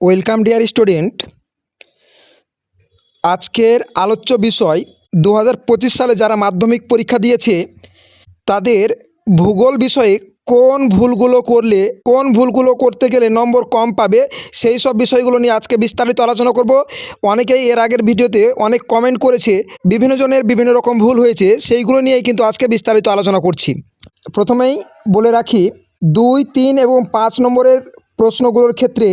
Welcome, dear student. আজকের আলোচ্য বিষয় দু হাজার পঁচিশ সালে যারা মাধ্যমিক পরীক্ষা দিয়েছে, তাদের ভূগোল বিষয়ে কোন ভুলগুলো করলে, কোন ভুলগুলো করতে গেলে নম্বর কম পাবে, সেই সব বিষয়গুলো নিয়ে আজকে বিস্তারিত আলোচনা করব। অনেকেই এর আগের ভিডিওতে অনেক কমেন্ট করেছে, বিভিন্ন জনের বিভিন্ন রকম ভুল হয়েছে, সেইগুলো নিয়েই কিন্তু আজকে বিস্তারিত আলোচনা করছি। প্রথমেই বলে রাখি, দুই, তিন এবং পাঁচ নম্বরের প্রশ্নগুলোর ক্ষেত্রে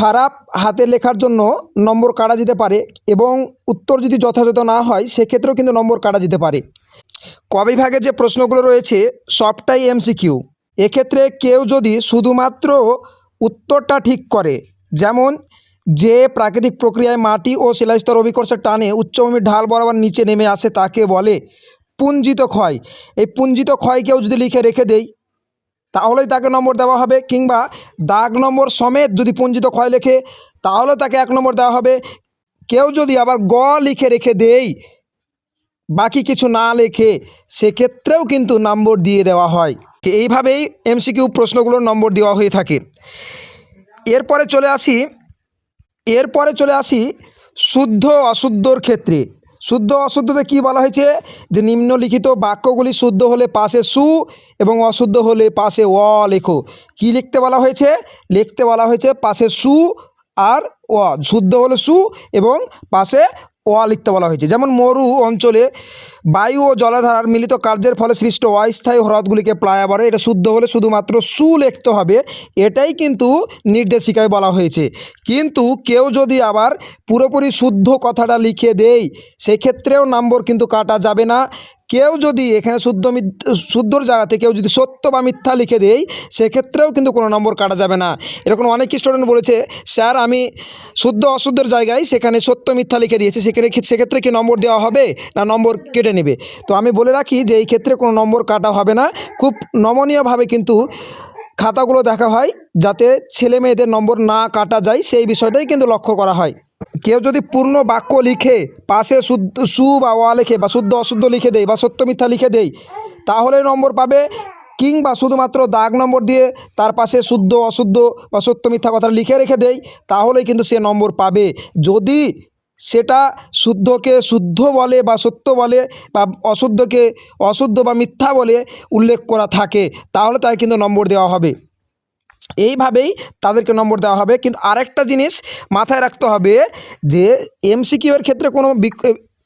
খারাপ হাতে লেখার জন্য নম্বর কাটা যেতে পারে এবং উত্তর যদি যথাযথ না হয়, সেক্ষেত্রেও কিন্তু নম্বর কাটা যেতে পারে। ক বিভাগে যে প্রশ্নগুলো রয়েছে, সবটাই এমসিকিউ এক্ষেত্রে কেউ যদি শুধুমাত্র উত্তরটা ঠিক করে, যেমন, যে প্রাকৃতিক প্রক্রিয়ায় মাটি ও শিলাস্তর অভিকর্ষের টানে উচ্চভূমির ঢাল বরাবর নিচে নেমে আসে, তাকে বলে পুঞ্জিত ক্ষয়। এই পুঞ্জিত ক্ষয় কেউ যদি লিখে রেখে দেই তাহলেই তাকে নম্বর দেওয়া হবে কিংবা দাগ নম্বর সমেত যদি পঞ্জিত ক্ষয় লেখে, তাহলে তাকে এক নম্বর দেওয়া হবে। কেউ যদি আবার গ লিখে রেখে দেই, বাকি কিছু না লেখে, সেক্ষেত্রেও কিন্তু নম্বর দিয়ে দেওয়া হয়। এইভাবেই এমসিকিউ প্রশ্নগুলোর নম্বর দেওয়া হয়ে থাকে। এরপরে চলে আসি, এরপরে চলে আসি শুদ্ধ অশুদ্ধর ক্ষেত্রে। শুদ্ধ অশুদ্ধতে কি বলা হয়েছে? যে নিম্নলিখিত বাক্যগুলি শুদ্ধ হলে পাশে সু এবং অশুদ্ধ হলে পাশে অ লেখো। কি লিখতে বলা হয়েছে? লিখতে বলা হয়েছে পাশে সু আর অ শুদ্ধ হলে সু এবং পাশে অ লিখতে বলা হয়েছে। যেমন মরু অঞ্চলে বায়ু ও জলাধারার মিলিত কার্যের ফলে সৃষ্ট অস্থায়ী হ্রদগুলিকে প্লায়াবরে এটা শুদ্ধ হলে শুধুমাত্র সু লিখতে হবে। এটাই কিন্তু নির্দেশিকায় বলা হয়েছে। কিন্তু কেউ যদি আবার পুরোপুরি শুদ্ধ কথাটা লিখে দেই, সেক্ষেত্রেও নম্বর কিন্তু কাটা যাবে না। কেউ যদি এখানে শুদ্ধ শুদ্ধর জায়গাতে কেউ যদি সত্য বা মিথ্যা লিখে দেয় সেক্ষেত্রেও কিন্তু কোনো নম্বর কাটা যাবে না। এরকম অনেক স্টুডেন্ট বলেছে, স্যার, আমি শুদ্ধ অশুদ্ধর জায়গায় সেখানে সত্য মিথ্যা লিখে দিয়েছি, সেখানে সেক্ষেত্রে কি নম্বর দেওয়া হবে? না, নম্বর কেটে নেবে। তো আমি বলে রাখি যে, এই ক্ষেত্রে কোনো নম্বর কাটা হবে না। খুব নমনীয়ভাবে কিন্তু খাতাগুলো দেখা হয়, যাতে ছেলে মেয়েদের নম্বর না কাটা যায়, সেই বিষয়টাই কিন্তু লক্ষ্য করা হয়। কেউ যদি পূর্ণ বাক্য লিখে, পাশে শুদ্ধ সু বা ওয়া লিখে বা শুদ্ধ অশুদ্ধ লিখে দেয় বা সত্য মিথ্যা লিখে দেয়, তাহলে নম্বর পাবে। কিংবা শুধুমাত্র দাগ নম্বর দিয়ে তার পাশে শুদ্ধ, অশুদ্ধ বা সত্য মিথ্যা কথা লিখে রেখে দেয়, তাহলেই কিন্তু সে নম্বর পাবে। যদি সেটা শুদ্ধকে শুদ্ধ বলে বা সত্য বলে বা অশুদ্ধকে অশুদ্ধ বা মিথ্যা বলে উল্লেখ করা থাকে, তাহলে তাই কিন্তু নম্বর দেওয়া হবে। এইভাবেই তাদেরকে নম্বর দেওয়া হবে। কিন্তু আরেকটা জিনিস মাথায় রাখতে হবে যে এমসিকিউ এর ক্ষেত্রে কোনো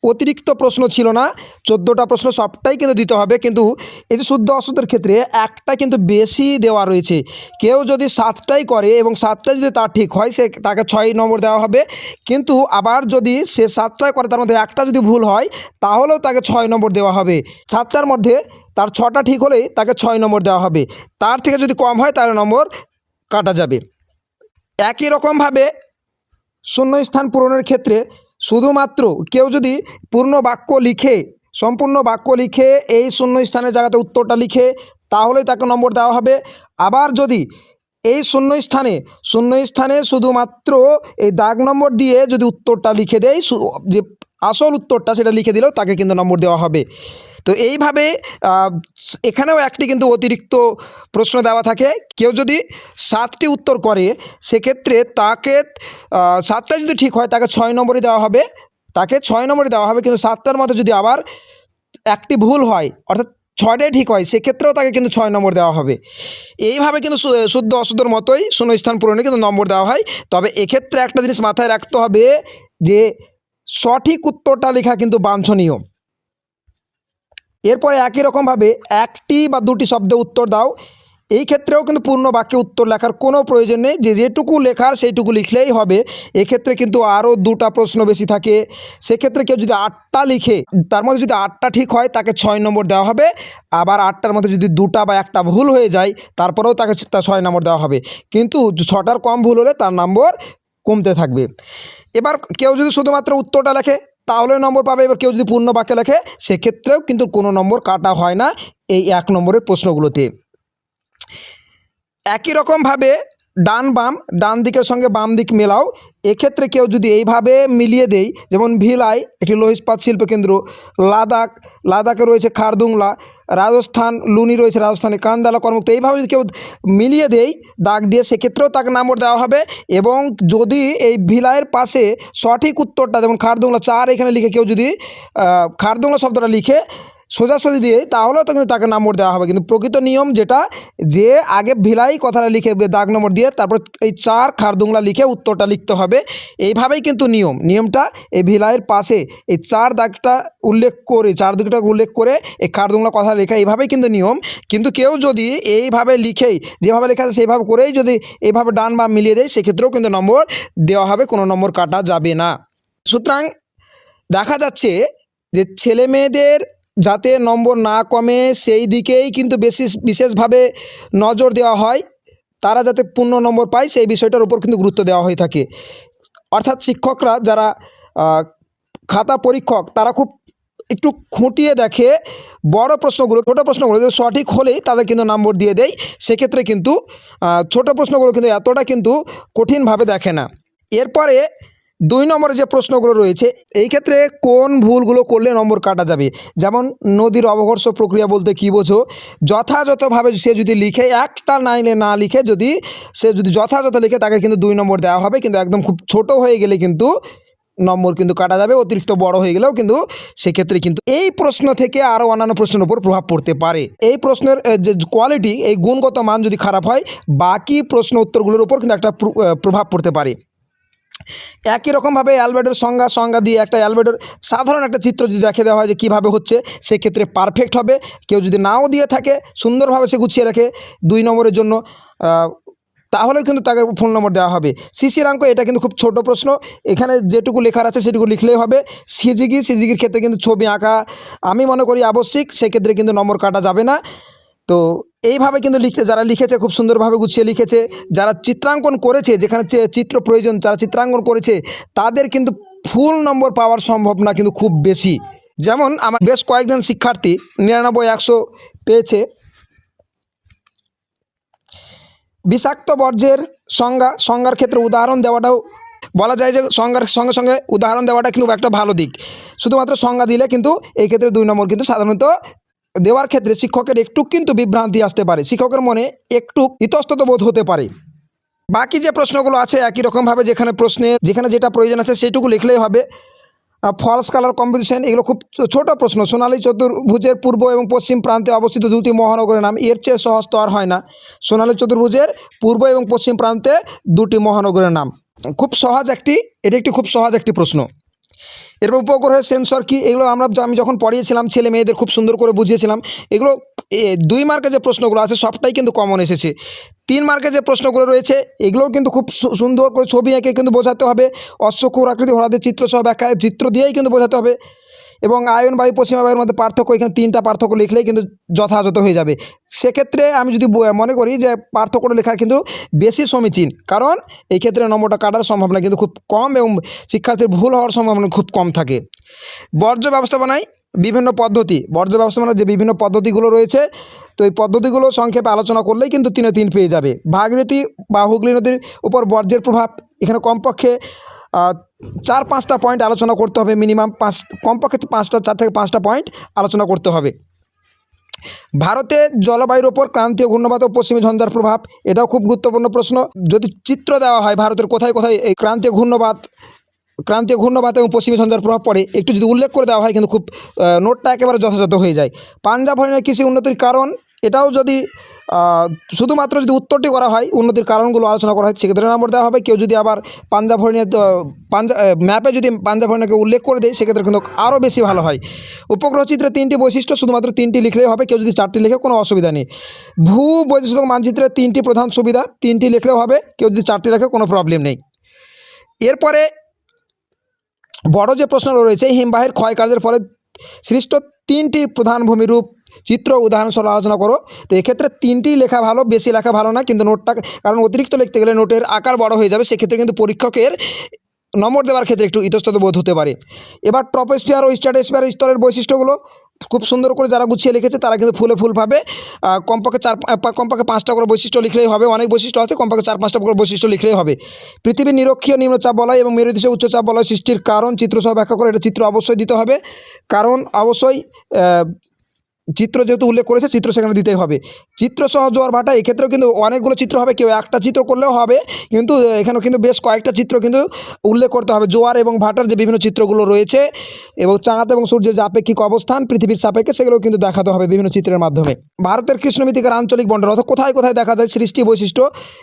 অতিরিক্ত প্রশ্ন ছিল না। চোদ্দোটা প্রশ্ন সবটাই কিন্তু দিতে হবে। কিন্তু এই যে শুদ্ধ অশুদ্ধের ক্ষেত্রে একটা কিন্তু বেশি দেওয়া রয়েছে। কেউ যদি সাতটাই করে এবং সাতটাই যদি তার ঠিক হয়, সে তাকে ছয় নম্বর দেওয়া হবে। কিন্তু আবার যদি সে সাতটায় করে, তার মধ্যে একটা যদি ভুল হয়, তাহলেও তাকে ছয় নম্বর দেওয়া হবে। সাতটার মধ্যে তার ছটা ঠিক হলেই তাকে ছয় নম্বর দেওয়া হবে। তার থেকে যদি কম হয় তাহলে নম্বর কাটা যাবে। একই রকমভাবে শূন্যস্থান পূরণের ক্ষেত্রে শুধুমাত্র কেউ যদি পূর্ণ বাক্য লিখে, সম্পূর্ণ বাক্য লিখে এই শূন্য স্থানের জায়গাতে উত্তরটা লিখে, তাহলেই তাকে নম্বর দেওয়া হবে। আবার যদি এই শূন্য স্থানে শূন্য স্থানে শুধুমাত্র এই দাগ নম্বর দিয়ে যদি উত্তরটা লিখে দেয় যে আসল উত্তরটা সেটা লিখে দিলেও তাকে কিন্তু নম্বর দেওয়া হবে। তো এইভাবে এখানেও একটি কিন্তু অতিরিক্ত প্রশ্ন দেওয়া থাকে। কেউ যদি সাতটি উত্তর করে, সেক্ষেত্রে তাকে সাতটা যদি ঠিক হয়, তাকে ছয় নম্বরই দেওয়া হবে। তাকে ছয় নম্বরই দেওয়া হবে, কিন্তু সাতটার মতো যদি আবার একটি ভুল হয়, অর্থাৎ ছয়টাই ঠিক হয়, সেক্ষেত্রেও তাকে কিন্তু ছয় নম্বর দেওয়া হবে। এইভাবে কিন্তু শুদ্ধ অশুদ্ধর মতোই শূন্যস্থান পূরণে কিন্তু নম্বর দেওয়া হয়। তবে এক্ষেত্রে একটা জিনিস মাথায় রাখতে হবে যে সঠিক উত্তরটা লেখা কিন্তু বাঞ্ছনীয়। এরপরে একই রকমভাবে একটি বা দুটি শব্দে উত্তর দাও। এই ক্ষেত্রেও কিন্তু পূর্ণ বাক্যে উত্তর লেখার কোনো প্রয়োজন নেই। যে যেটুকু লেখার সেইটুকু লিখলেই হবে। এক্ষেত্রে কিন্তু আরও দুটা প্রশ্ন বেশি থাকে। সেক্ষেত্রে কেউ যদি আটটা লিখে, তার মধ্যে যদি আটটা ঠিক হয়, তাকে ছয় নম্বর দেওয়া হবে। আবার আটটার মধ্যে যদি দুটা বা একটা ভুল হয়ে যায়, তারপরেও তাকে ছয় নম্বর দেওয়া হবে। কিন্তু ছটার কম ভুল হলে তার নম্বর কমতে থাকবে। এবার কেউ যদি শুধুমাত্র উত্তরটা লেখে, তাহলে নম্বর পাবে। এবার কেউ যদি পূর্ণ বাক্য লেখে, সেক্ষেত্রেও কিন্তু কোনো নম্বর কাটা হয় না এই এক নম্বরের প্রশ্নগুলোতে। একই রকমভাবে ডান বাম, ডান দিকের সঙ্গে বাম দিক মেলাও এক্ষেত্রে কেউ যদি এইভাবে মিলিয়ে দেই, যেমন ভিলাই, একটি লোহ ইস্পাত শিল্পকেন্দ্র লাদাখ, লাদাখে রয়েছে খারদুংলা, রাজস্থান, লুনি রয়েছে রাজস্থানে কান্দালা কর্মুক্ত এইভাবে যদি কেউ মিলিয়ে দেই, দাগ দিয়ে সেক্ষেত্রেও তাকে নম্বর দেওয়া হবে এবং যদি এই ভিলাইয়ের পাশে সঠিক উত্তরটা, যেমন খারদুংলা চার এখানে লিখে কেউ যদি খারদুংলা শব্দটা লিখে সোজাসুজি দিয়ে, তাহলেও তো কিন্তু তাকে নম্বর দেওয়া হবে। কিন্তু প্রকৃত নিয়ম যেটা, যে আগে ভিলাই কথাটা লিখে দাগ নম্বর দিয়ে, তারপর এই চার খারদুংলা লিখে উত্তরটা লিখতে হবে। এইভাবেই কিন্তু নিয়ম। নিয়মটা এই ভিলাইয়ের পাশে এই চার দাগটা উল্লেখ করে, চার দিকটা উল্লেখ করে এই খারদুংলা কথা লেখা, এইভাবেই কিন্তু নিয়ম। কিন্তু কেউ যদি এইভাবে লিখেই যেভাবে লেখা আছে সেইভাবে করেই যদি এইভাবে ডান বাম মিলিয়ে দেয়, সেক্ষেত্রেও কিন্তু নম্বর দেওয়া হবে, কোনো নম্বর কাটা যাবে না। সুতরাং দেখা যাচ্ছে যে ছেলে মেয়েদের যাতে নম্বর না কমে, সেই দিকেই কিন্তু বেশি, বিশেষভাবে নজর দেওয়া হয়। তারা যাতে পূর্ণ নম্বর পায়, সেই বিষয়টার উপর কিন্তু গুরুত্ব দেওয়া হয়ে থাকে। অর্থাৎ শিক্ষকরা যারা খাতা পরীক্ষক, তারা খুব একটু খুঁটিয়ে দেখে বড় প্রশ্নগুলো, ছোটো প্রশ্নগুলো যদি সঠিক হলেই তাদের কিন্তু নম্বর দিয়ে দেয়, সেক্ষেত্রে কিন্তু ছোট প্রশ্নগুলো কিন্তু এতটা কিন্তু কঠিনভাবে দেখে না। এরপরে দুই নম্বরে যে প্রশ্নগুলো রয়েছে, এই ক্ষেত্রে কোন ভুলগুলো করলে নম্বর কাটা যাবে? যেমন নদীর অবঘর্ষ প্রক্রিয়া বলতে কী বোঝো? যথাযথভাবে সে যদি লিখে একটা লাইনে না লিখে যদি সে যদি যথাযথ লিখে তাকে কিন্তু দুই নম্বর দেওয়া হবে, কিন্তু একদম খুব ছোট হয়ে গেলে কিন্তু নম্বর কিন্তু কাটা যাবে, অতিরিক্ত বড় হয়ে গেলেও কিন্তু সেক্ষেত্রে কিন্তু এই প্রশ্ন থেকে আরও অন্যান্য প্রশ্নের উপর প্রভাব পড়তে পারে। এই প্রশ্নের যে কোয়ালিটি এই গুণগত মান যদি খারাপ হয়, বাকি প্রশ্ন উত্তরগুলোর উপর কিন্তু একটা প্র- প্রভাব পড়তে পারে। একই রকমভাবে অ্যালবেডের সংজ্ঞা সংজ্ঞা দিয়ে একটা অ্যালবেডের সাধারণ একটা চিত্র যদি দেখে দেওয়া হয় যে কীভাবে হচ্ছে, সেক্ষেত্রে পারফেক্ট হবে। কেউ যদি নাও দিয়ে থাকে, সুন্দরভাবে সে গুছিয়ে রাখে দুই নম্বরের জন্য তাহলেও কিন্তু তাকে ফোন নম্বর দেওয়া হবে। শিশিরাঙ্ক এটা কিন্তু খুব ছোট প্রশ্ন। এখানে যেটুকু লেখার আছে সেটুকু লিখলেই হবে। সিজিগি, সিজিগির ক্ষেত্রে কিন্তু ছবি আঁকা, আমি মনে করি আবশ্যিক, সেক্ষেত্রে কিন্তু নম্বর কাটা যাবে না। তো এইভাবে কিন্তু লিখতে, যারা লিখেছে খুব সুন্দরভাবে গুছিয়ে লিখেছে, যারা চিত্রাঙ্কন করেছে, যেখানে চিত্র প্রয়োজন, যারা চিত্রাঙ্কন করেছে, তাদের কিন্তু ফুল নম্বর পাওয়ার সম্ভব না কিন্তু খুব বেশি। যেমন আমার বেশ কয়েকজন শিক্ষার্থী নিরানব্বই, একশো পেয়েছে। বিষাক্ত বর্জ্যের সংজ্ঞা, সংজ্ঞার ক্ষেত্রে উদাহরণ দেওয়াটাও বলা যায় যে সংজ্ঞার সঙ্গে সঙ্গে উদাহরণ দেওয়াটা কিন্তু একটা ভালো দিক। শুধুমাত্র সংজ্ঞা দিলে কিন্তু এই ক্ষেত্রে দুই নম্বর কিন্তু সাধারণত দেওয়ার ক্ষেত্রে শিক্ষকের একটু কিন্তু বিভ্রান্তি আসতে পারে। শিক্ষকের মনে একটু ইতস্তত বোধ হতে পারে। বাকি যে প্রশ্নগুলো আছে একই রকমভাবে যেখানে প্রশ্নে, যেখানে যেটা প্রয়োজন আছে সেইটুকু লিখলেই হবে। ফলস কালার কম্পোজিশন এগুলো খুব ছোট প্রশ্ন। সোনালী চতুর্ভুজের পূর্ব এবং পশ্চিম প্রান্তে অবস্থিত দুটি মহানগরের নাম। এর চেয়ে সহজ তো আর হয় না। সোনালী চতুর্ভুজের পূর্ব এবং পশ্চিম প্রান্তে দুটি মহানগরের নাম। খুব সহজ একটি, এটি একটি খুব সহজ একটি প্রশ্ন। এরপর উপগ্রহের সেন্সর কি? এগুলো আমরা আমি যখন পড়িয়েছিলাম, ছেলে মেয়েদের খুব সুন্দর করে বুঝিয়েছিলাম, এগুলো দুই মার্কের যে প্রশ্নগুলো আছে, সবটাই কিন্তু কমন এসেছে। তিন মার্কে যে প্রশ্নগুলো রয়েছে, এগুলোও কিন্তু খুব সুন্দর করে ছবি এঁকে কিন্তু বোঝাতে হবে। অশ্বক্ষুর আকৃতি হরাদের চিত্র সহ ব্যাখ্যা, চিত্র দিয়েই কিন্তু বোঝাতে হবে। এবং আয়ন, বায়ু, পশ্চিমা বায়ুর মধ্যে পার্থক্য, এখানে তিনটা পার্থক্য লিখলেই কিন্তু যথাযথ হয়ে যাবে। সেক্ষেত্রে আমি যদি মনে করি যে পার্থক্যটা লেখা কিন্তু বেশি সমীচীন, কারণ এই ক্ষেত্রে নম্বরটা কাটার সম্ভাবনা কিন্তু খুব কম এবং শিক্ষার্থীর ভুল হওয়ার সম্ভাবনা খুব কম থাকে। বর্জ্য ব্যবস্থাপনায় বিভিন্ন পদ্ধতি, বর্জ্য ব্যবস্থাপনার যে বিভিন্ন পদ্ধতিগুলো রয়েছে, তো এই পদ্ধতিগুলো সংক্ষেপে আলোচনা করলেই কিন্তু তিনে তিন পেয়ে যাবে। ভাগীরথী বা হুগলি নদীর উপর বর্জ্যের প্রভাব এখানে কমপক্ষে চার, পাঁচটা পয়েন্ট আলোচনা করতে হবে মিনিমাম পাঁচ, কমপক্ষে পাঁচটা, চার থেকে পাঁচটা পয়েন্ট আলোচনা করতে হবে। ভারতে জলবায়ুর ওপর ক্রান্তীয় ঘূর্ণবাত ও পশ্চিমী ঝঞ্ঝার প্রভাব, এটাও খুব গুরুত্বপূর্ণ প্রশ্ন। যদি চিত্র দেওয়া হয় ভারতের কোথায় কোথায় এই ক্রান্তীয় ঘূর্ণবাত ক্রান্তীয় ঘূর্ণবাত এবং পশ্চিমী ঝঞ্ঝার প্রভাব পড়ে, একটু যদি উল্লেখ করে দেওয়া হয় কিন্তু খুব নোটটা একেবারে যথাযথ হয়ে যায়। পাঞ্জাব হরিয়ানার কৃষি উন্নতির কারণ, এটাও যদি শুধুমাত্র যদি উত্তরটি করা হয়, উন্নতির কারণগুলো আলোচনা করা হয় সেক্ষেত্রে নম্বর দেওয়া হবে। কেউ যদি আবার পাঞ্জাব হরিয়ানা পাঞ্জাব ম্যাপে যদি পাঞ্জাব হরিয়ানাকে উল্লেখ করে দেয়, সেক্ষেত্রে কিন্তু আরও বেশি ভালো হয়। উপগ্রহ চিত্রে তিনটি বৈশিষ্ট্য, শুধুমাত্র তিনটি লিখলেই হবে, কেউ যদি চারটি লিখে, কোনো অসুবিধা নেই। ভূ বৈশিষ্ট্য মানচিত্রে তিনটি প্রধান সুবিধা, তিনটি লিখলেও হবে, কেউ যদি চারটি লেখে, কোনো প্রবলেম নেই। এরপরে বড় যে প্রশ্নগুলো রয়েছে, হিমবাহের ক্ষয়কার্যের ফলে সৃষ্ট তিনটি প্রধান ভূমিরূপ চিত্র উদাহরণ সহ আলোচনা করো। তো এক্ষেত্রে তিনটি লেখা ভালো, বেশি লেখা ভালো না, কিন্তু নোটটা কারণ অতিরিক্ত লিখতে গেলে নোটের আকার বড় হয়ে যাবে, সেক্ষেত্রে কিন্তু পরীক্ষকের নম্বর দেওয়ার ক্ষেত্রে একটু ইতস্তত বোধ হতে পারে। এবার টপোস্ফিয়ার ও স্ট্র্যাটোস্ফিয়ার স্তরের বৈশিষ্ট্যগুলো, খুব সুন্দর করে যারা গুছিয়ে লিখেছে, তারা কিন্তু ফুলে ফুল পাবে। কমপক্ষে চার কমপক্ষে পাঁচটা করে বৈশিষ্ট্য লিখলেই হবে, অনেক বৈশিষ্ট্য আছে, কমপক্ষে চার, পাঁচটা করে বৈশিষ্ট্য লিখলেই হবে। পৃথিবীর নিরক্ষীয় নিম্নচাপ বলয় এবং মেরুদেশে উচ্চচাপ বলয় সৃষ্টির কারণ চিত্রসহ ব্যাখ্যা করে এটা চিত্র অবশ্যই দিতে হবে। কারণ অবশ্যই চিত্র যেহেতু উল্লেখ করেছে, চিত্র সেখানে দিতেই হবে। চিত্র সহ জোয়ার ভাটা, এক্ষেত্রেও কিন্তু অনেকগুলো চিত্র হবে, কেউ একটা চিত্র করলেও হবে, কিন্তু এখানেও কিন্তু বেশ কয়েকটা চিত্র কিন্তু উল্লেখ করতে হবে। জোয়ার এবং ভাটার যে বিভিন্ন চিত্রগুলো রয়েছে, এবং চাঁদ এবং সূর্যের যে আপেক্ষিক অবস্থান, পৃথিবীর সাপেক্ষে সেগুলো কিন্তু দেখাতে হবে বিভিন্ন চিত্রের মাধ্যমে। ভারতের কৃষ্ণমৃতিকার আঞ্চলিক বন্টন অর্থাৎ কোথায় কোথায় দেখা যায় সৃষ্টি বৈশিষ্ট্য,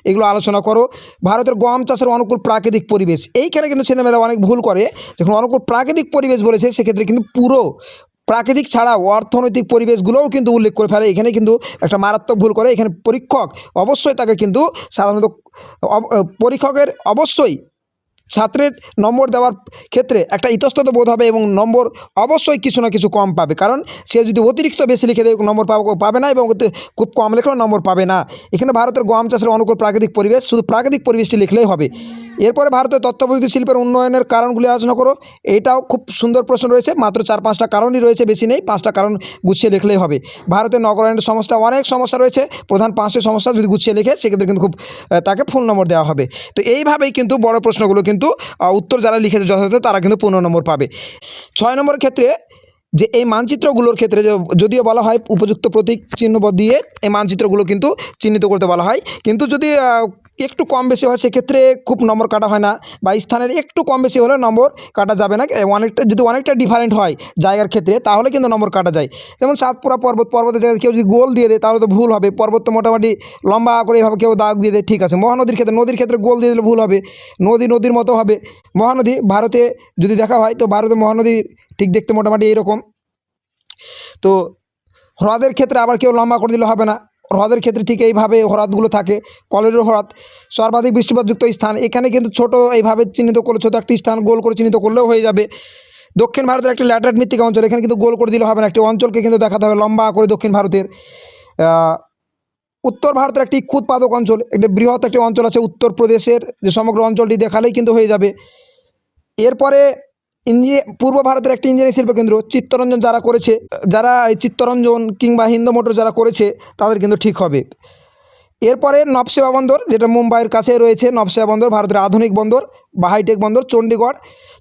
এগুলো আলোচনা করো। ভারতের গম চাষের অনুকূল প্রাকৃতিক পরিবেশ, এইখানে কিন্তু ছেলেমেয়েরা অনেক ভুল করে। যখন অনুকূল প্রাকৃতিক পরিবেশ বলেছে, সেক্ষেত্রে কিন্তু পুরো প্রাকৃতিক ছাড়াও অর্থনৈতিক পরিবেশগুলোও কিন্তু উল্লেখ করে ফেলে। এখানে কিন্তু একটা মারাত্মক ভুল করে। এখানে পরীক্ষক অবশ্যই তাকে কিন্তু সাধারণত পরীক্ষকের অবশ্যই ছাত্রের নম্বর দেওয়ার ক্ষেত্রে একটা ইতস্তত বোধ হবে এবং নম্বর অবশ্যই কিছু না কিছু কম পাবে। কারণ সে যদি অতিরিক্ত বেশি লিখে দেয়, নম্বর পাবে না এবং খুব কম লেখলেও নম্বর পাবে না। এখানে ভারতের গম চাষের অনুকূল প্রাকৃতিক পরিবেশ, শুধু প্রাকৃতিক পরিবেশটি লিখলেই হবে। এরপরে ভারতের তথ্য প্রযুক্তি শিল্পের উন্নয়নের কারণগুলি আলোচনা করো। এইটাও খুব সুন্দর প্রশ্ন রয়েছে, মাত্র চার পাঁচটা কারণই রয়েছে, বেশি নেই, পাঁচটা কারণ গুছিয়ে লিখলেই হবে। ভারতের নগরায়নের সমস্যা, অনেক সমস্যা রয়েছে, প্রধান পাঁচটি সমস্যা যদি গুছিয়ে লিখে, সেক্ষেত্রে কিন্তু খুব তাকে ফুল নম্বর দেওয়া হবে। তো এইভাবেই কিন্তু বড় প্রশ্নগুলো কিন্তু আহ, উত্তর যারা লিখেছে যথাযথ তারা কিন্তু পনেরো নম্বর পাবে। ছয় নম্বর ক্ষেত্রে যে এই মানচিত্রগুলোর ক্ষেত্রে যদিও বলা হয় উপযুক্ত প্রতীক চিহ্ন দিয়ে এই মানচিত্রগুলো কিন্তু চিহ্নিত করতে বলা হয়। কিন্তু যদি একটু কম বেশি হয়, সেক্ষেত্রে খুব নম্বর কাটা হয় না বা স্থানের একটু কম বেশি হলে নম্বর কাটা যাবে না। অনেকটা, যদি অনেকটা ডিফারেন্ট হয় জায়গার ক্ষেত্রে, তাহলে কিন্তু নম্বর কাটা যায়। যেমন সাতপুরা পর্বত, পর্বতের জায়গায় কেউ যদি গোল দিয়ে দেয়, তাহলে তো ভুল হবে। পর্বত তো মোটামুটি লম্বা করে এভাবে কেউ দাগ দিয়ে দেয়, ঠিক আছে। মহানদীর ক্ষেত্রে, নদীর ক্ষেত্রে গোল দিয়ে দিলে ভুল হবে। নদী, নদীর মতো হবে। মহানদী ভারতে যদি দেখা হয়, তো ভারতে মহানদী ঠিক দেখতে মোটামুটি এইরকম তো হ্রদের ক্ষেত্রে আবার কেউ লম্বা করে দিলে হবে না। হ্রদের ক্ষেত্রে ঠিক এইভাবে হ্রদগুলো থাকে। কলের হ্রদ, সর্বাধিক বৃষ্টিপাতযুক্ত স্থান। এখানে কিন্তু ছোট এইভাবে চিহ্নিত করলে, ছোটো একটি স্থান গোল করে চিহ্নিত করলেও হয়ে যাবে। দক্ষিণ ভারতের একটি ল্যাটারাইট মৃত্তিকা অঞ্চল, এখানে কিন্তু গোল করে দিলে হবে না। একটি অঞ্চলকে কিন্তু দেখাতে হবে লম্বা করে দক্ষিণ ভারতের। উত্তর ভারতের একটি উৎপাদক অঞ্চল, একটি বৃহৎ একটি অঞ্চল আছে উত্তরপ্রদেশের। যে সমগ্র অঞ্চলটি দেখালেই কিন্তু হয়ে যাবে। এরপরে ইঞ্জি পূর্ব ভারতের একটি ইঞ্জিনিয়ারিং শিল্পকেন্দ্র, চিত্তরঞ্জন যারা করেছে, যারা এই চিত্তরঞ্জন কিংবা হিন্দু মোটর যারা করেছে, তাদের কিন্তু ঠিক হবে। এরপরে নবসেবা বন্দর, যেটা মুম্বাইয়ের কাছে রয়েছে নবসেবা বন্দর, ভারতের আধুনিক বন্দর বা হাইটেক বন্দর চণ্ডীগড়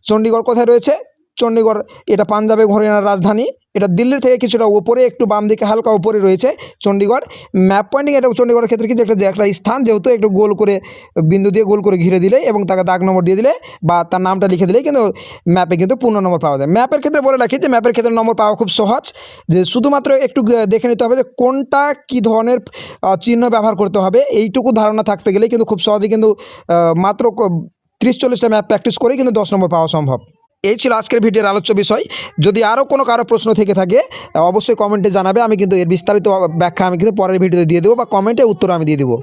চণ্ডীগড় কোথায় রয়েছে? চণ্ডীগড় এটা পাঞ্জাবে হরিয়ানার রাজধানী। এটা দিল্লি থেকে কিছুটা ওপরে একটু বাম দিকে হালকা উপরে রয়েছে চণ্ডীগড় ম্যাপ পয়েন্টিং এটা চণ্ডীগড়ের ক্ষেত্রে কিছু একটা একটা স্থান, যেহেতু একটু গোল করে, বিন্দু দিয়ে গোল করে ঘিরে দিলে এবং তাকে দাগ নম্বর দিয়ে দিলে বা তার নামটা লিখে দিলেই কিন্তু ম্যাপে কিন্তু পূর্ণ নম্বর পাওয়া যায়। ম্যাপের ক্ষেত্রে বলে রাখি যে ম্যাপের ক্ষেত্রে নম্বর পাওয়া খুব সহজ, যে শুধুমাত্র একটু দেখে নিতে হবে যে কোনটা কী ধরনের চিহ্ন ব্যবহার করতে হবে। এইটুকু ধারণা থাকতে গেলে কিন্তু খুব সহজে কিন্তু মাত্র ত্রিশ চল্লিশটা ম্যাপ প্র্যাকটিস করেই কিন্তু দশ নম্বর পাওয়া সম্ভব। এই ছিল আজকের ভিডিওর আলোচ্য বিষয়। যদি আরও কোনো কারও প্রশ্ন থেকে থাকে, অবশ্যই কমেন্টে জানাবে। আমি কিন্তু এর বিস্তারিত ব্যাখ্যা আমি কিন্তু পরের ভিডিওতে দিয়ে দেবো বা কমেন্টে উত্তর আমি দিয়ে দেবো।